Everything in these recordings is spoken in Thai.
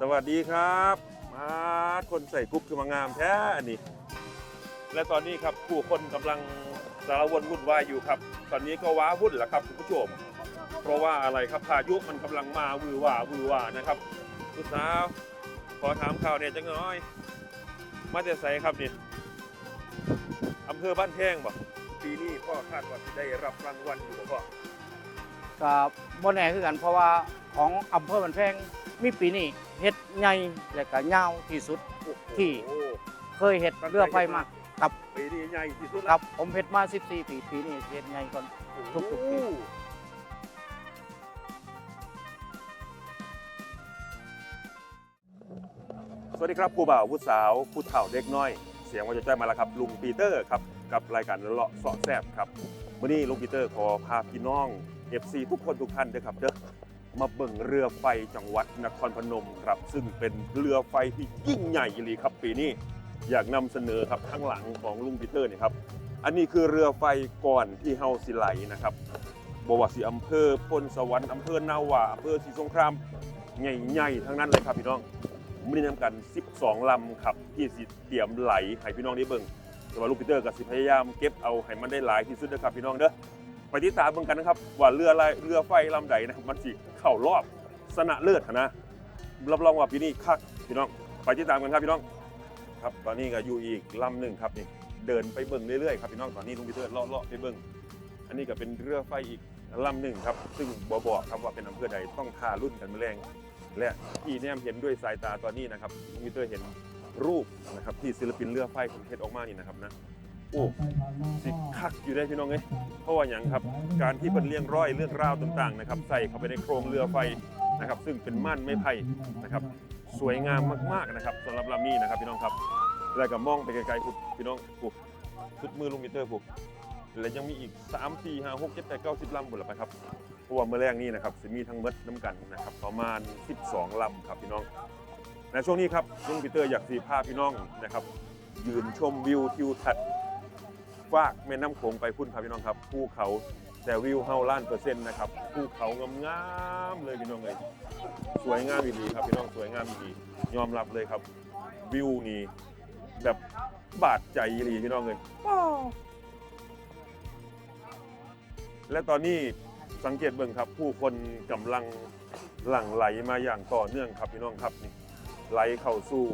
สวัสดีครับ มาคนใส่กรุ๊ปคือมางามแท้อันนี้ และตอนนี้ครับผู้คนกำลังสารวนวุ่นวายอยู่ครับ ตอนนี้ก็ว้าวุ่นแล้วครับคุณผู้ชม เพราะว่าอะไรครับพายุมันกำลังมาวือว่า วือว่านะครับคุณสาวขอถามข่าวเนี่ยจังน้อย มาแต่ใส่ครับนี่อำเภอบ้านแท่งบ่ปีนี้พ่อคาดว่าจะได้รับรางวัลอยู่บ่พ่อก็บ่แน่คือกันเพราะว่าของอำเภอบันแพง มีปีนี้เฮ็ดใหญ่และก็ยาวที่สุดที่โอ้โหเคยเฮ็ดเรือไฟมาครับปีนี้ใหญ่ที่สุดคแล้วรับผมเฮ็ดมา 14 ปีปีนี้เฮ็ดใหญ่ก่อนทุกๆปีสวัสดีครับผู้บ่าวผู้สาวผู้เฒ่าเด็กน้อย เสียงว่าจะใจมาแล้วครับลุงปีเตอร์ครับกับรายการเลาะเสาะแซบครับวันนี้ลุงปีเตอร์ขอพาพี่น้อง FC ทุกคนทุกท่านเด้อครับเด้อ มาเบิ่งเรือไฟจังหวัดนครพนมครับ ซึ่งเป็นเรือไฟที่ยิ่งใหญ่อีหลีครับ ปีนี้อยากนำเสนอครับข้างหลังของลุงปีเตอร์นี่ครับ อันนี้คือเรือไฟก่อนที่เฮาสิไหลนะครับบวาสิอำเภอพลสวรรค์อำเภอนาวาอำเภอศรีสงครามใหญ่ๆทั้งนั้นเลยครับพี่น้องมีนำกัน 12 ลำครับที่สิเตรียมไหลให้พี่น้องได้เบิ่งแต่ว่าลูกปีเตอร์ก็สิพยายามเก็บเอาให้มันได้หลายที่สุดนะครับพี่น้องเด้อ ไปติดตามเบิ่งกันนะครับ ว่าเรืออะไรเรือไฟลำใดนะครับมันสิเข้ารอบสนะเลิศนะรับรองว่าปีนี้คักพี่น้องไปติดตามกันครับพี่น้อง ครับตอนนี้ก็อยู่อีกลำหนึ่งครับนี่เดินไปเบิ่งเรื่อยๆครับพี่น้องตอนนี้ลุงปีเตอร์เลาะๆไปเบิ่งอันนี้ก็เป็นเรือไฟอีกลำหนึ่งครับ ซึ่งบอบอกครับว่าเป็นอำเภอใดต้องทารุ่นกันแมลงและที่แนมเห็นด้วยสายตาตอนนี้นะครับลุงปีเตอร์เห็นรูปนะครับที่ศิลปินเรือไฟผมเทศออกมานี่นะครับนะ โอ้สิคักอยู่ได้พี่น้องเอ้ยเพราะว่าอย่างครับ การที่เป็นเลี้ยงร้อยเรื่องราวต่างๆนะครับใส่เข้าไปในโครงเรือไฟนะครับ ซึ่งเป็นม่านไม้ไผ่นะครับ สวยงามมากๆนะครับสำหรับลำนี้นะครับพี่น้องครับแล้วก็มองไปไกลๆพุพี่น้องปุ๊สุดมือลุงปีเตอร์ปุ๊และยังมีอีก 3 4 5 6 7 8 9 10ลำหมดแล้วไปครับเพราะว่าเมื่อแรกนี้นะครับจะมีทั้งเมดน้ำกันนะครับประมาณ 12ลำครับพี่น้องในช่วงนี้ครับลุงปีเตอร์อยากสีพาพี่น้องนะครับยืนชมวิวทิวทัศน์ ฟากแม่น้ำโขงไปพุ่นครับพี่น้องครับภูเขาแต่วิวเฮาล้านเปอร์เซ็นต์นะครับภูเขางามๆเลยพี่น้องเลยสวยงามดีครับพี่น้องสวยงามดียอมรับเลยครับ วิวนี่แบบบาดใจดีพี่น้องเลยและตอนนี้สังเกตเบิ่งครับ ผู้คนกำลังหลั่งไหลมาอย่างต่อเนื่องครับพี่น้องครับนี่ไหลเข้าสู่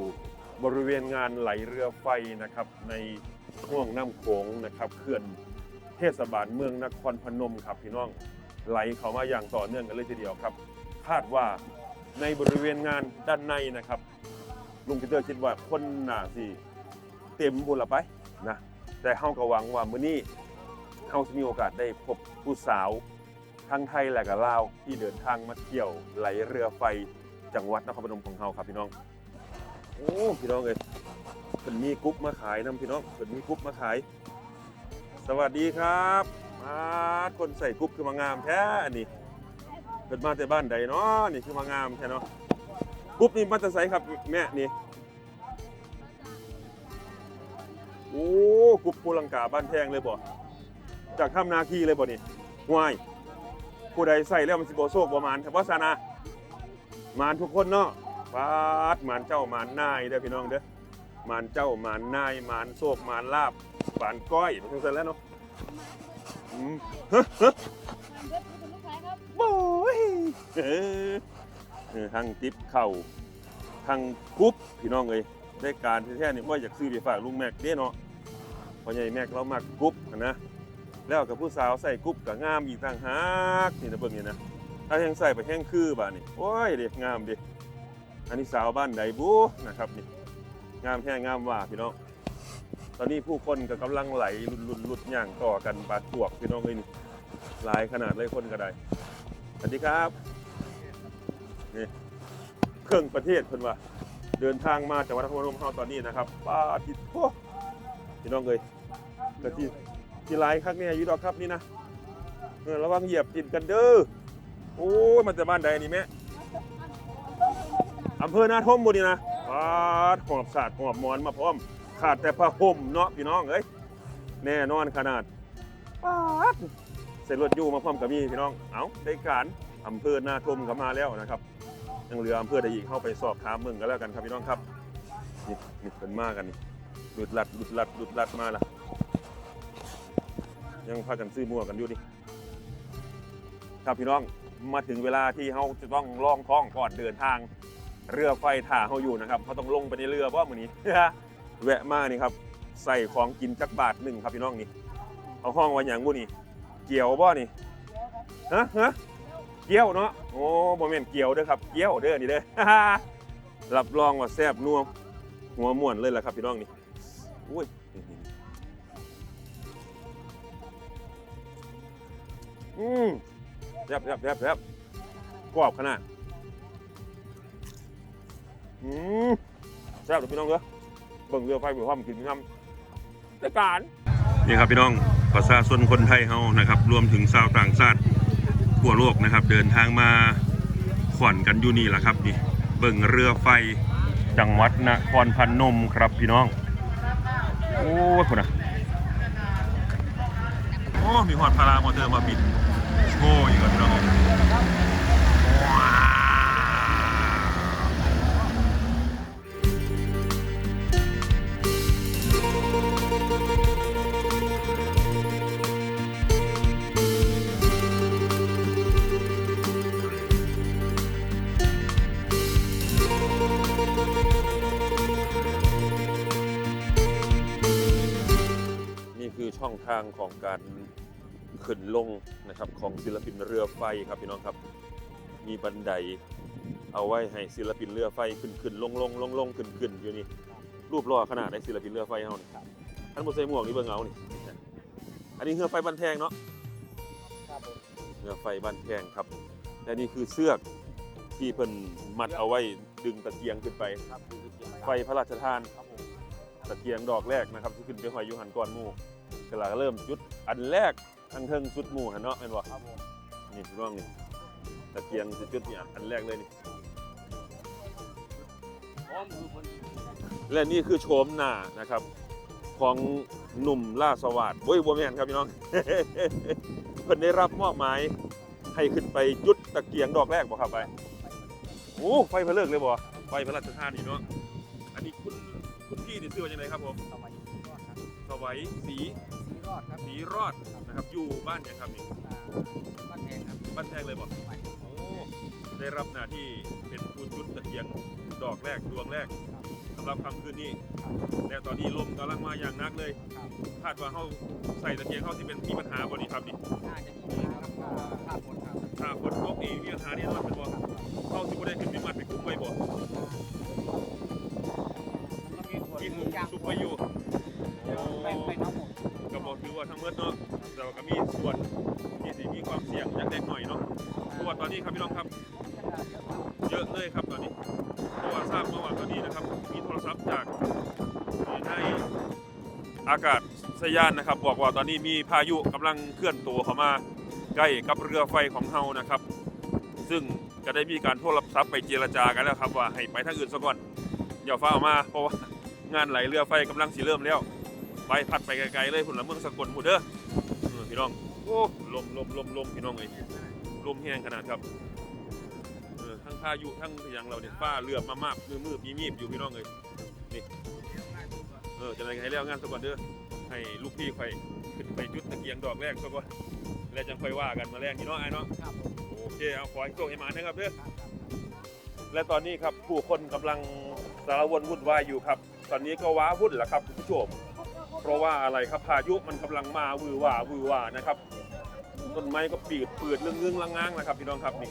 บริเวณงานไหลเรือไฟนะครับใน ห่วงน้ำโขงนะครับเขื่อนเทศบาลเมืองนครพนมครับพี่น้องไหลเข้ามาอย่างต่อเนื่องกันเลยทีเดียวครับ คาดว่าในบริเวณงานด้านในนะครับลุงปีเตอร์คิดว่าคนหนาสิเต็มบุญละไปนะแต่เฮาก็หวังว่ามื้อนี้เฮาจะมีโอกาสได้พบผู้สาวทั้งไทยและก็ลาวที่เดินทางมาเที่ยวไหลเรือไฟจังหวัดนครพนมของเฮาครับพี่น้องโอ้พี่น้องเอ้ย เพิ่นมีกรุ๊ปมาขายนํพี่น้องเพิ่นมีกรุ๊ปมาขาย สวัสดีครับมาคนใส่กรุ๊ปคือมางามแท้อันนี้เพิ่นมาแต่บ้านใดเนาะนี่คือมางามแท้เนาะกรุ๊ปนี้มันจะใส่ครับแม่นี่โอ้กรุ๊ปภูลังกาบ้านแพงเลยบ่จากถ้ำนาคีเลยบ่นี่ห่วยผู้ใดใส่แล้วมันสิบ่โชคบ่หมานแต่ว่าซานะมานทุกคนเนาะฟาดมานเจ้ามานนายเด้อพี่น้องเด้อ มานเจ้ามานนายมานโชคหมานลาบปานก้อยมันจังซั่นแล้วเนาะอืมฮะฮะโอ้ยเออเออทางติปเข่าทางกรุ๊ปพี่น้องเอ้ยได้การแท้ๆนี่ว่าอยากซื้อไปฝากลุงแม็กเด้เนาะพราะใหญ่แม็กเรามากกรุ๊ปนะแล้วกับผู้สาวใส่กรุ๊ปก็งามอีกต่างหากนี่นะเบิ่งนี่นะถ้าแห้งใส่ไปแห้งคือบ่านี่โอ้ยเด็กงามดิอันนี้สาวบ้านใดบูนะครับนี่ งามแท้งามว่าพี่น้อง ตอนนี้ผู้คนก็กำลังไหลลุดลุดลุดย่างต่อกันปลาดพวกพี่น้องเอ้ยนี่หลายขนาดเลยคนก็ได้สวัสดีครับนี่เครื่องประเทศเพิ่นว่าเดินทางมาจากวัดนครพนมเฮาตอนนี้นะครับป้าทิศโอ้พี่น้องเอ้ยกะที่ที่หลายครั้งเนี่ยอยู่ดอกครับนี่นะเออระวังเหยียบติดกันเด้อโอ้ยมันจะบ้านใดนี่แม่อำเภอนาทมบุนี่นะาดหอบสาดหอบหมอนมาพร้อม ขาดแต่ผ้าห่มเนาะพี่น้องเอ้ยแน่นอนขนาดปาดเสร็จรถยู่มาพร้อมกับมีพี่น้อง เอาได้การอำเภอนาทมก็มาแล้วนะครับยังเหลืออำเภอใดอีกเข้าไปสอบถามเมืองกันแล้วกันครับพี่น้องครับนี่นี่เป็นมากกันนี่ดุดลัดดุดลัดดุดลัดมาละยังพากันซื้อมั่วกันอยู่ดิครับพี่น้องมาถึงเวลาที่เขาจะต้องล่องท้องก่อนเดินทาง เรือไฟถ่าเขาอยู่นะครับเขาต้องลงไปในเรือเพราะมือนี้ แวะมานี่ครับ ใส่ของกินจักบาทหนึ่งครับพี่น้องนี่เอาห้องไว้อย่างงูนี่เกี่ยวบ่นี่ฮะฮะเกี่ยวเนาะโอ้โมเมนต์เกี่ยวเด้อครับเกี่ยวเด้อนี่เด้อรับรองว่าแซ่บนัวหัวม่วนเลยล่ะครับพี่น้องนี่อุ้ยอืมแซ่บแซ่บแซ่บแซ่บกรอบขนาด อืมแซ่บเลยพี่น้องเด้อเบิ่งเรือไฟเบิ่งความกินน้ำแต่การนี่ครับพี่น้องประชาชนคนไทยเฮานะครับ รวมถึงชาวต่างชาติทั่วโลกนะครับ เดินทางมาขวัญกันอยู่นี่แหละครับนี่เบิ่งเรือไฟจังหวัดนครพนมครับพี่น้อง โอ้ยคุณอะโอ้มีหอดพารามอเตอร์มาบินโชว์อีกแล้วพี่น้องางของการขึ้นลงนะครับของศิลปินเรือไฟครับพี่น้องครับ มีบันไดเอาไว้ให้ศิลปินเรือไฟขึ้นขึ้นลงลงลงลงขึ้นขึ้นอยู่นี่รูปหล่อขนาดในศิลปินเรือไฟเฮานี่ท่านบ่ใส่หมวกนี่เบิ่งเอานี่อันนี้เรือไฟบันแทงเนาะครับผมเรือไฟบ้านแพงครับและนี่คือเสือกที่เพิ่นมัดเอาไว้ดึงตะเกียงขึ้นไปครับไฟพระราชทานครับผมตะเกียงดอกแรกนะครับที่ขึ้นไปหอยอยูหันก่อนหมู่ ก็ล่ะเริ่มจุดอันแรกทั้งเทิงสุดหมู่หันเนาะแม่นบ่ครับผมนี่พี่น้องนี่ตะเกียงสิจุดเนี่ยอันแรกเลยนี่พร้อมคือคนและนี่คือโฉมหน้านะครับ ของหนุ่มล่าสวัสดโอ้ยบ่แม่นครับพี่น้อง เพิ่นได้รับมอบหมายให้ขึ้นไปจุดตะเกียงดอกแรกบ่ครับไปโอ้ไฟเพลิงเลยบ่ไฟพระราชทานนี่เนาะอันนี้คุณคุณพี่นี่ชื่อว่าจังไดครับผมสมัยสีรอดครับสวัยศรีสี รอดครับศรีรอดนะครับอยู่บ้านยังครับนี่บ้านแพงครับบ้านแพงเลยบ่ใหม่โอ้ได้รับหน้าที่เป็นผู้จุดตะเกียงดอกแรกดวงแรกสำหรับค่ำคืนนี้และตอนนี้ลมกำลังมาอย่างหนักเลยครับคาดว่าเฮาใส่ตะเกียงเฮาสิเป็นมีปัญหาบ่นี่ครับนี่น่าจะดีนะครับภาพผลครับถ้าฝนตกนี่มีปัญหาแน่นอนเป็นบ่เฮาสิบ่ได้ขึ้นไปมัดไปคุ้มไว้บ่มันมีส่วนที่มีมุงอย่างซุกไว้อยู่ ทั้งหมดเนาะแต่ว่าก็มีส่วนที่สิมีความเสี่ยงอย่างเล็กหน่อยเนาะเพราะว่าตอนนี้ครับพี่น้องครับ เยอะเลยครับตอนนี้เพราะว่าทราบเมื่อวานตอนนี้นะครับ มีโทรศัพท์จากในอากาศสยานนะครับ บอกว่าตอนนี้มีพายุกำลังเคลื่อนตัวเข้ามาใกล้กับเรือไฟของเฮานะครับ ซึ่งจะได้มีการโทรศัพท์ไปเจรจากันแล้วครับว่าให้ไปทางอื่นซะก่อนอย่าฟ้าออกมาเพราะว่างานไหลเรือไฟกำลังสิเริ่มแล้ว ไปพัดไปไกลๆเลยพุ่นละเมืองสกลพุ่นเด้อเออพี่น้องโอ้ลมลมลมลมพี่น้องเอ้ยลมแห้งขนาดครับเออทั้งพายุทั้งอย่างเราเนี่ยฟ้าเรือมามากมือมือมีมีบอยู่พี่น้องเลยนี่เออจะอะไรให้แล้วงานสักวันเด้อให้ลูกพี่ไฟขึ้นไปจุดตะเกียงดอกแรกสักวันแล้วจังค่อยว่ากันมาแรงพี่น้องไอ้เนาะโอเคเอาขอให้โชคให้มานะครับเด้อและตอนนี้ครับผู้คนกำลังสารวนวุ่นวายอยู่ครับ ตอนนี้ก็ว้าวุ่นแล้วครับคุณผู้ชม เพราะว่าอะไรครับพายุมันกำลังมาวือหว่าวือหว่านะครับต้นไม้ก็ปีดเปืดเรื่องเงื้องลังงางนะครับพี่น้องครับนี่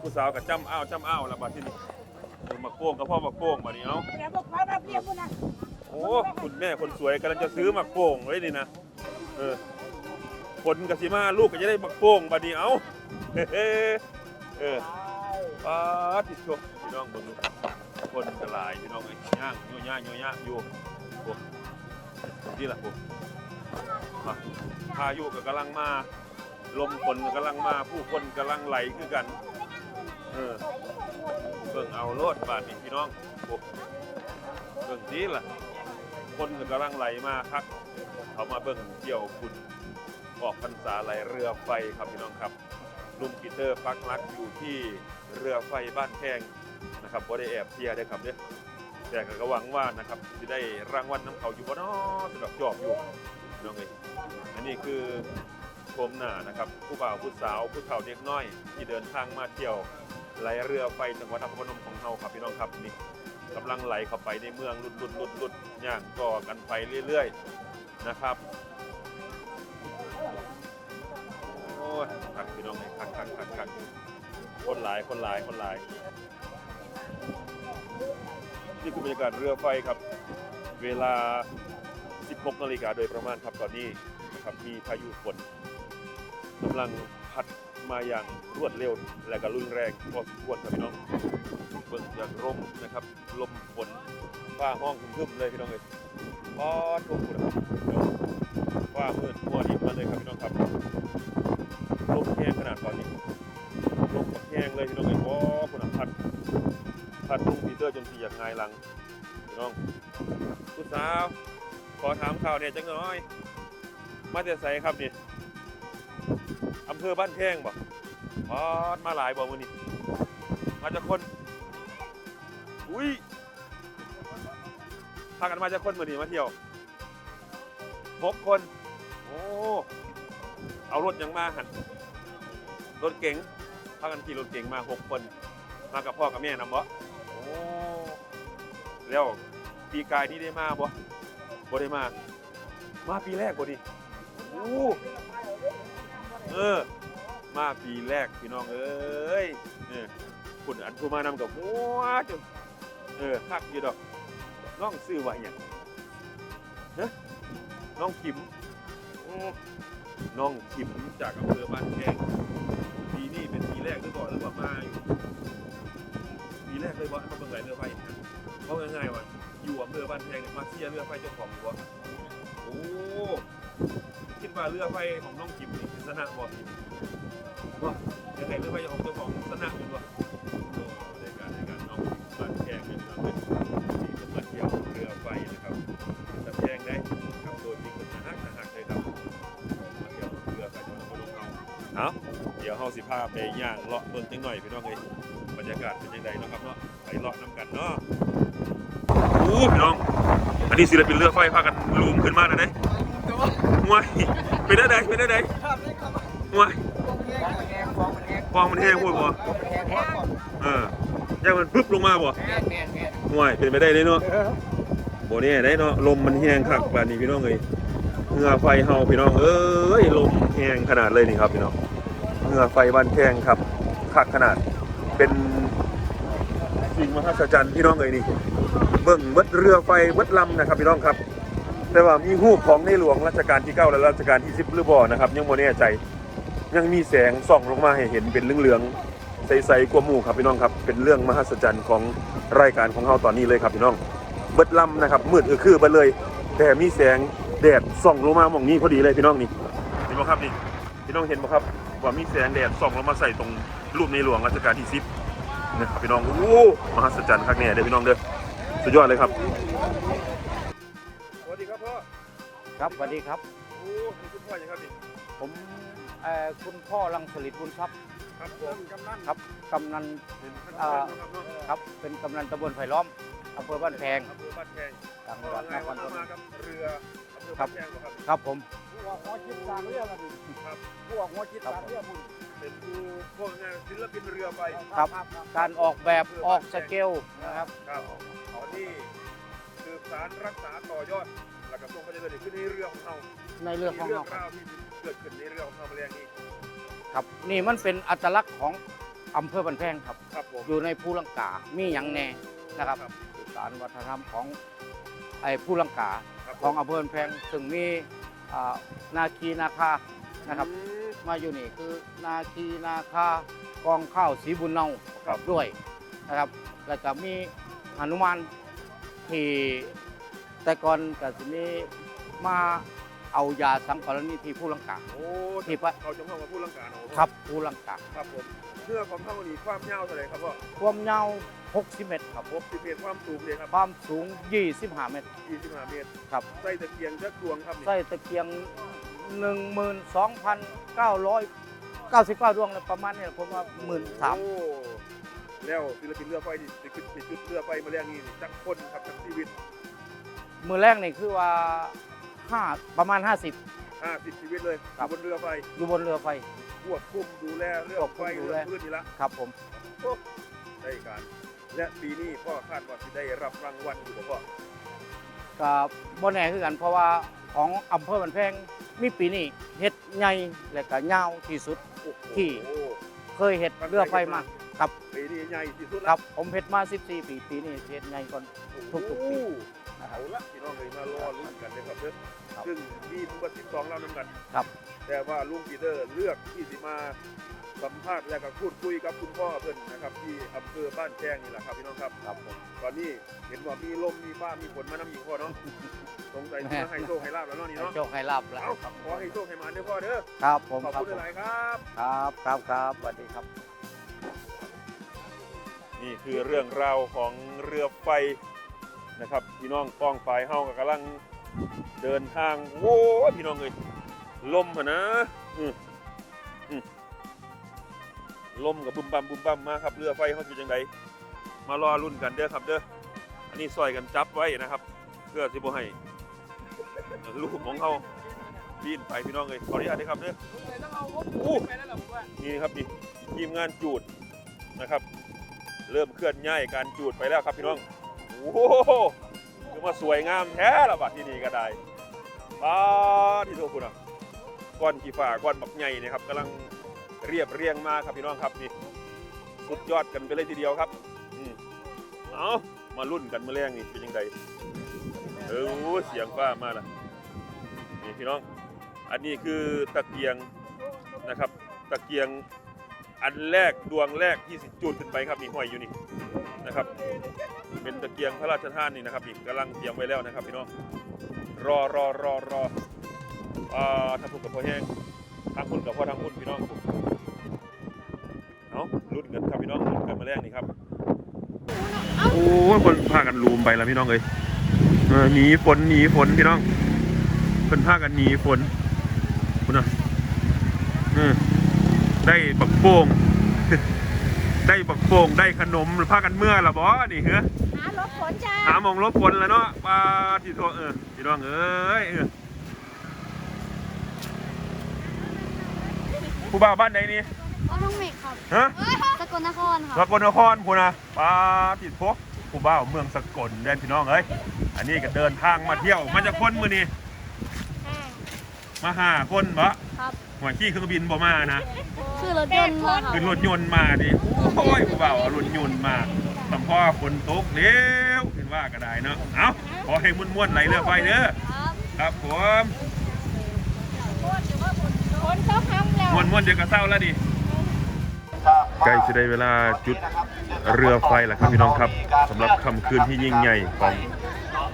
ผู้สาวกับจ้ำอ้าวจ้ำอ้าวแล้วบัดที่นี่เออมาโก้งกับพ่อมาโก้งบัดนี้เนาะเดี๋ยวบอกเขามาเพียบคุณนะโอ้คุณแม่คนสวยกำลังจะซื้อมาโก้งไว้นี่นะเออคนกับสิมาลูกก็จะได้มาโก้งบัดนี้เอ้าเฮ้เออป้าดที่โชพี่น้องเบิ่งดูคนกระลายพี่น้องเอ้ยย่างโยย่างโยย่างอยู่โอ้ นี่แหละผมมาพายุก็กำลังมา ลมฝนก็กำลังมา ผู้คนกำลังไหลคือกัน เออ เบิ่งเอาโลดบาดนี่พี่น้องโอ้เบิ่งนี้ล่ะ คนก็กำลังไหลมาครับเขามาเบิ่งเที่ยวคุณออกพรรษาไหลเรือไฟครับพี่น้องครับลุงปีเตอร์ปักลักอยู่ที่เรือไฟบ้านแพงนะครับบ่ได้แอบเชียร์ได้ครับเนี่ย แต่ก็หวังว่านะครับจะได้รางวัลน้ำเขาอยู่บ่เนาะสำหรับจอบอยู่น้องเอ้ยอันนี้คือชมหน้านะครับผู้บ่าวผู้สาวผู้เฒ่าเด็กน้อย ที่เดินทางมาเที่ยวไหลเรือไฟจังหวัดนครพนมของเราครับพี่น้องครับนี่กำลังไหลเข้าไปในเมืองลุดลุดลุดลุดย่างก่อกันไปเรื่อยๆนะครับโอ้ยคักพี่น้องเอ้ยคักคักคักคักคนหลายคนหลายคนหลาย นี่คือบรรยากาศเรือไฟครับ เวลา 16นาฬิกาโดยประมาณครับตอนนี้นะครับมีพายุฝนกำลังพัดมาอย่างรวดเร็วและก็รุนแรงพอสมควรครับพี่น้องเบิ่งจากลมนะครับลมฝนฟ้าห้องครึมๆเลยพี่น้องเลยปอทุกคนฟ้ามืดมัวดินมาเลยครับพี่น้องครับลมแห้งขนาดตอนนี้ลมแห้งเลยพี่น้องเลยโอ้คุณพัด พัดลุงปีเตอร์จนสีอย่างไงายหลังน้องคุณสาว ขอถามข่าวเนี่ยจังน่อย มาแต่ไสครับนี่อำเภอบ้านแพงบ่พอดมาหลายบ่มื้อนี้มาจากคน อุ้ยพากันมาจากคนมื้อนี้มาเที่ยวหกคน โอ้ เอารถยังมาหันรถเก๋งพากันขี่รถเก๋งมาหกคน มากับพ่อกับแม่นำบ่ อ้แล้วปีกายนี่ได้มาบ่บ่ได้มา มาปีแรกบ่ดิโอ้เออ มาปีแรกพี่น้องเอ้ยเออคุณอันผู้มานำกับหัวจนเออคักอยู่ดอกน้องซื้อไว้หยังฮะน้องขิมอืมน้องขิมจากอำเภอบ้านแพงปีนี้เป็นปีแรกหรือเปล่าหรือว่ามาอยู่ปีแรก เลยว่ามาเบิ่งไหลเรือไฟนะเพราะง่ายๆว่าอยู่อำเภอบ้านแพงเนี่ยมาเชียร์เรือไฟเจ้าของอยู่วโอ้คิดว่าเรือไฟของน้องกิมนี่ชนะบ่พี่ว่ายังไงเรือไฟของเจ้าของชนะอยู่วะโอ้ในการในการน้องบ้านแพงเนี่ยเราเป็นที่จะมาเที่ยวเรือไฟนะครับจะแพงได้ครับโดยที่คนนะฮักนะฮักเลยครับมาเที่ยวเรือไฟจังหวัดพนมเอาเอาเดี๋ยวเฮาสิพาไปย่างเลาะเบิ่งจังหน่อยพี่น้องเอ้ย รรยากาศเป็นยังไงเนาะครับเนาะไปเลาะน้ำกันเนาะโอ้พี่น้อง อันนี้ศิลปินเรือไฟพากันลูมขึ้นมาแล้วเด้ห่วยเป็นได้ไดเป็นได้ไดห่วยฟองมันแห้งพูดบ่เออแย่างมันปึ๊บลงมาบ่ห่วยเป็นไปได้เลยเนาะบ่เนี่ยได้เนาะลมมันแห้งคักป่านนี้พี่น้องเอ้ยเหงือไฟเฮาพี่น้องเอ้ยลมแห้งขนาดเลยนี่ครับพี่น้องเหงือไฟบ้านแข้งครับคักขนาดเป็น มหัศจรรย์พี่น้องเอ้ยนี่ เบิ่งเบิดเรือไฟเบิดลำนะครับพี่น้องครับ แต่ว่ามีรูปของในหลวงรัชกาลที่ 9 และรัชกาลที่ 10 หรือบ่นะครับยังบ่แน่ใจ ยังมีแสงส่องลงมาให้เห็นเป็นเหลืองๆใสๆกว่าหมู่ครับพี่น้องครับ เป็นเรื่องมหัศจรรย์ของรายการของเราตอนนี้เลยครับพี่น้องเบิดลำนะครับมืดเออคือเบิดเลย แต่มีแสงแดดส่องลงมาหม่องนี้พอดีเลยพี่น้องนี่เห็นบ่ครับนี่พี่น้องเห็นบ่ครับว่ามีแสงแดดส่องลงมาใส่ตรงรูปในหลวงรัชกาลที่ 10 นะครับพี่น้องโอ้มหัศจรรย์ครับเนี่ยเด้อพี่น้องเด้อสุดยอดเลยครับสวัสดีครับพ่อครับสวัสดีครับโอ้คุณพ่อยังครับนี่ผมเอ่อคุณพ่อรังสลิดบุญทรัพย์ครับผมกำนันครับกำนันเป็นท่านอ่าครับเนาะครับเป็นกำนันตำบลไผ่ล้อมอำเภอบ้านแพงอำเภอบ้านแพงจังหก็วัดไงนคว่ารพนมามกับเรืออำเภอครับ้าบนแพงบ่ครับครับผมผู้ออกหัวคิดสร้างเรือละนี่ครับผู้ออกหัวคิดสร้างเรือบุญ เป็นผู้พวกงานศิลปินเรือไฟครับ การออกแบบออกสเกลนะครับ ครับตอนนี้สืบสารรักษาต่อยอดแล้วก็ส่งไปเรื่อยๆขึ้นในเรือของเราในเรื่องของมีเรื่เราองราวที่เกิดขึ้นในเรือของเราแรงนี้ครับ นี่มันเป็นอัตลักษณ์ของอำเภอบ้านแพงครับ ครับผม อยู่ในภูลังกา มีอย่างแน่นะครับสืบสารวัฒนธรรมของไอ้ภูลังกา ครับของอำเภอบ้านแพงซึ่งมีอ่านาคีนาคานะครับ อืม มาอยู่นี่คือนาคีนาคากองข้าวสีบุญเนาครับด้วยนะครับ แล้วก็มีหนุมานที่แต่ก่อนก็จะมีมาเอายาสังกรณีที่ผู้ลังกาโอ้ที่ปะเขาจะเข้ามาพูดเรื่องการเอาครับผู้ลังกาครับผมเรือของเท่านี้ความยาวเท่าไหร่ครับพ่อความยาว60 เมตรครับ60เมตรความสูงเลยครับความสูง 25 เมตร25 เมตรครับใส่ตะเกียงจักรดวงครับนี่ใส่ตะเกียง 12,999 ดวงเลยประมาณนี้ผมว่าโอ้13,000แล้วศิลปินเรือไฟที่สิขึ้นไปจุดเรือไฟมาแรงนี่จักคนครับทั้งชีวิตมือแรกนี่คือว่าห้าประมาณ 50 50ชีวิตเลยครับ อยู่บนเรือไฟอยู่บนเรือไฟ ควบคุมดูแลเรื่องไฟควบคุมดูเรื่แล องพื้นนี่ละครับผมได้การ และปีนี้พ่อคาดว่าจะได้รับรางวัลอยู่บ่พ่อ กับบ่แน่คือกันเพราะว่า ของอำเภอบันแพงมีปีนี้เฮ็ดใหญ่และก็ยาวที่สุดโอ้โหที่เคยเฮ็ดเรือไฟมาครับปีนี้ใหญ่ที่สุดคละรับผมเฮ็ดมา 14 ปีปีนี้เฮ็ดใหญ่ก่อน ทุกๆปี โอ้โหนะครับเอาละพี่น้องเลยมารอลุ้นกันเลยครับเด้อครับซึ่งมีทุกวันที่สองเรานำกันครับ แต่ว่าลุงปีเตอร์เลือกที่สิมาสัมภาษณ์และก็พูดคุยกับคุณพ่อเพิ่นนะครับที่อำเภอบ้านแจ้งนี่แหละครับพี่น้องครับ ครับผมตอนนี้เห็นว่ามีลมมีฟ้ามีฝนมานำอยู่พ่อเนาะ สงสัยจะมาให้โชคให้ลาบแล้วเนาะนี่ให้เนาะโชคให้ลาบแล้วเอาขอให้โชคให้มาเด้อพ่อเด้อ ครับผมขอบครับคุณผมหลายๆครับ ครับครับครับสวัสดีครับ นี่คือเรื่องราวของเรือไฟนะครับ พี่น้องกองไฟเฮาก็กำลังเดินทางโว้ยพี่น้องเอ้ยลมหะนะอืมอืมลมกับบุมบัมบุมบัมมาครับเรือไฟเขาสิจังไดมารอรุ่นกันเด้อครับเด้ออันนี้ซอยกันจับไว้นะครับ เพื่อสิบ่ให้ ลูกของเขาปีนไปพี่น้องเอ้ยขออนุญาตด้วยครับเด้ออู้นี่ครับนี่ทีมงานจูดนะครับ เริ่มเคลื่อนย้ายการจูดไปแล้วครับพี่น้องโอ้โหคือมาสวยงามแท้ละบัดที่นี่ก็ได้ป้าดที่โทษคุณอะก้อนขี้ฝ่าก้อนบักใหญ่นะครับกำลังเรียบเรียงมาครับพี่น้องครับนี่สุดยอดกันไปเลยทีเดียวครับ อืมเอามารุ่นกันเมื่อแรงนี่เป็นยังไง เออเสียงฟ้ามาละนี่พี่น้อง อันนี้คือตะเกียงนะครับ ตะเกียงอันแรกดวงแรกที่สิจุดขึ้นไปครับนี่ห้อยอยู่นี่นะครับ เป็นตะเกียงพระราชทานนี่นะครับนี่กำลังเตรียมไว้แล้วนะครับพี่น้องรอรอรอรออ่าทางพุ่นกับพ่อแห้งทางพุ่นกับพ่อทางพุ่นพี่น้องเอาลุ้นกันครับพี่น้องลุ้นกันมาแรกนี่ครับโอ้คนพากันลูมไปแล้วพี่น้องเอ้ย หนีฝนหนีฝนพี่น้องเพิ่นพากันหนีฝนคุณน่ะอืมได้บักโป่งได้บักโป่งได้ขนมหรือพากันเมื่อละบอนี่เหรอหารถฝนจ้าหาหมองลบฝนแล้วเนาะปลาที่โทเออพี่น้องเอ้ยเออผู้บ่าวบ้านไหนนี่บ้านน้องเมฆครับฮะสกลนครคสรับกลนครพูนะปลาติดพก ผู้บ่าวเมืองสกลได้พี่น้องเอ้ยอันนี้ก็เดินทางมาเที่ยวมาจากคนมือนี่มาหาคนบ่ครับหัวขี้เครื่องบินบ่มานะคือรถยนต์มาครับขึ้นรถยนต์มาดิโอ้ยผู้บ่าวเอารถยนต์มาสัมพ่อฝนตกเร็วเห็นว่าก็ได้เนาะเอาขอให้ม่วนๆไหลเรือไฟเด้อครับครับผมฝนตกห้ำแล้วม่วนม่วนๆเดี๋ยวก็เศร้าแล้วดิ ใกล้จะได้เวลาจุดเรือไฟแล้วครับพี่น้องครับสำหรับค่ำคืนที่ยิ่งใหญ่ของ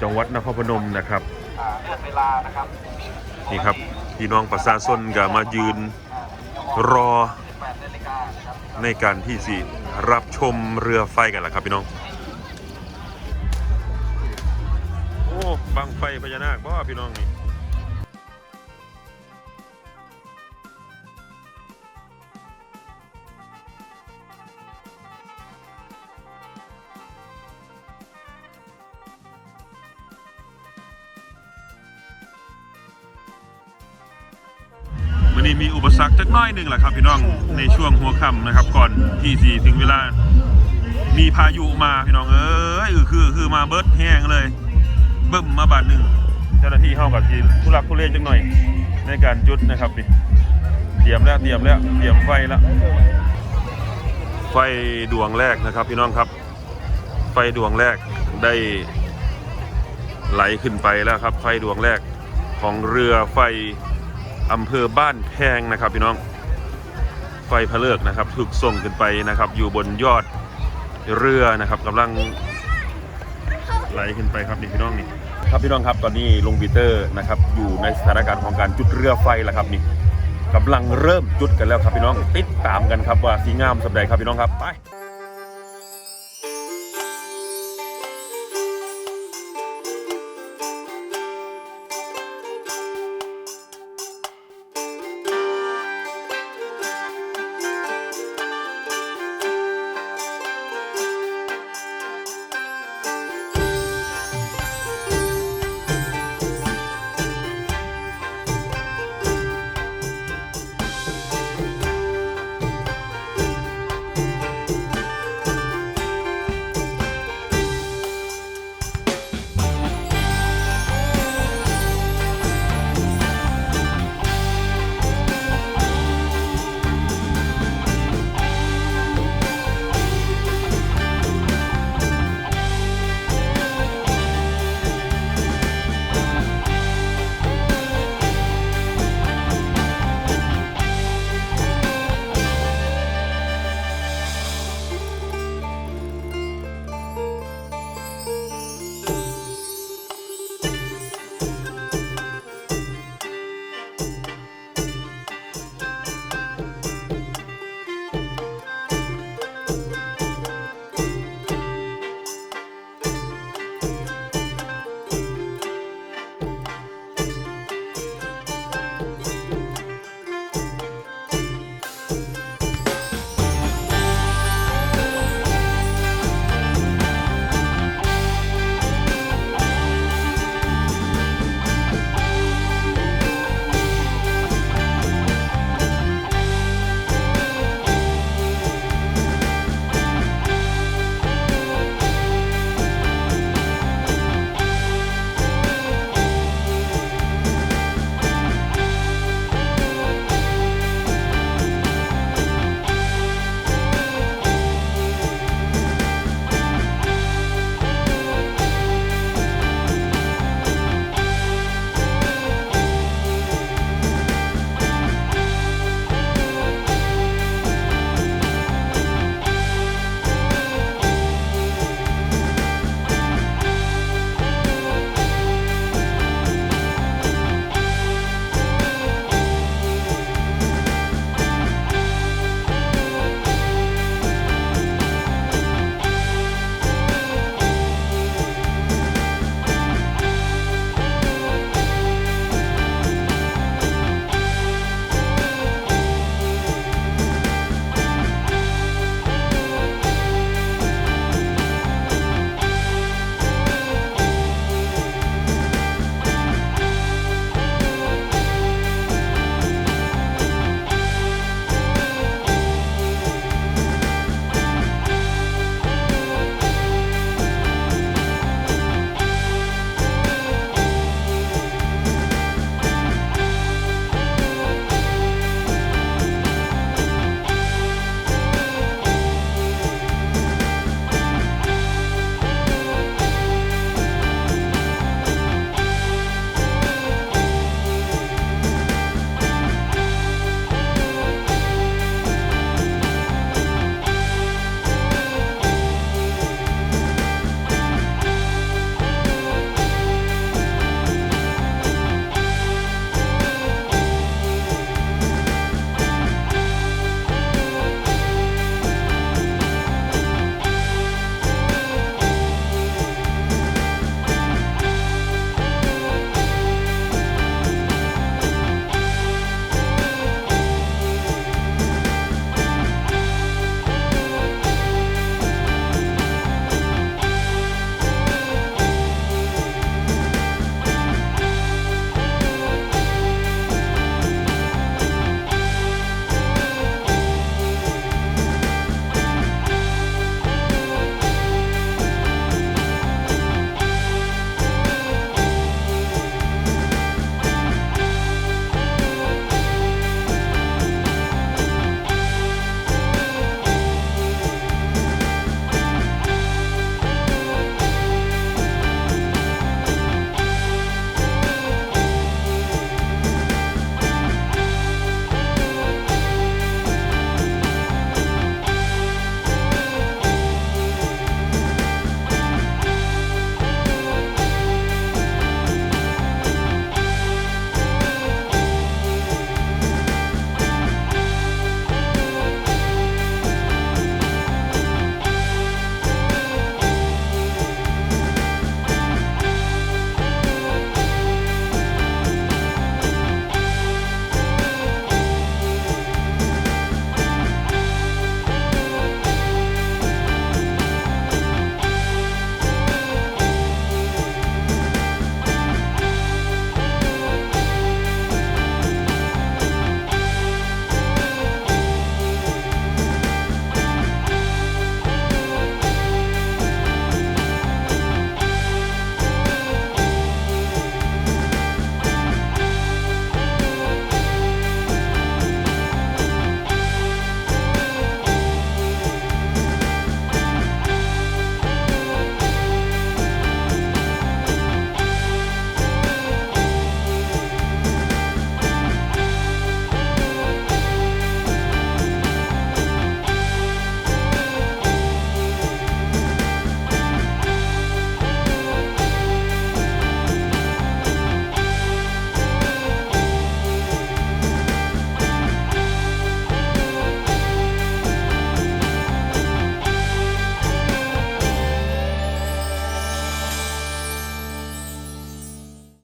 จังหวัดนครพนมนะครับนี่ครับพี่น้องประชาชนก็มายืนรอในการที่สิรับชมเรือไฟกันแหละครับพี่น้องโอ้บังไฟพญานาคบ่พี่น้องนี่ วันนี้มีอุปสรรคจักน้อยหนึ่งแหละครับพี่น้องในช่วงหัวค่ำนะครับ ก่อนที่สีถึงเวลา มีพายุมาพี่น้องเอ้ยอือคือคือมาเบิร์ดแห้งเลยเบิ่มมาบาทหนึ่งเจ้าหน้าที่เข้ากับทีทุลักทุเลจักหน่อย ในการจุดนะครับนี่เตรียมแล้วเตรียมแล้วเตรียมไฟแล้วไฟดวงแรกนะครับพี่น้องครับ ไฟดวงแรกได้ไหลขึ้นไปแล้วครับ ไฟดวงแรกของเรือไฟ อำเภอบ้านแพงนะครับพี่น้องไฟพะเลิกนะครับ ถูกส่งขึ้นไปนะครับ อยู่บนยอดเรือนะครับกำลังไหลขึ้นไปครับนี่พี่น้องนี่ครับพี่น้องครับตอนนี้ลงปีเตอร์นะครับอยู่ในสถานการณ์ของการจุดเรือไฟแล้วครับนี่กำลังเริ่มจุดกันแล้วครับพี่น้องติดตามกันครับว่าสีงามสัปดาห์ครับพี่น้องครับไป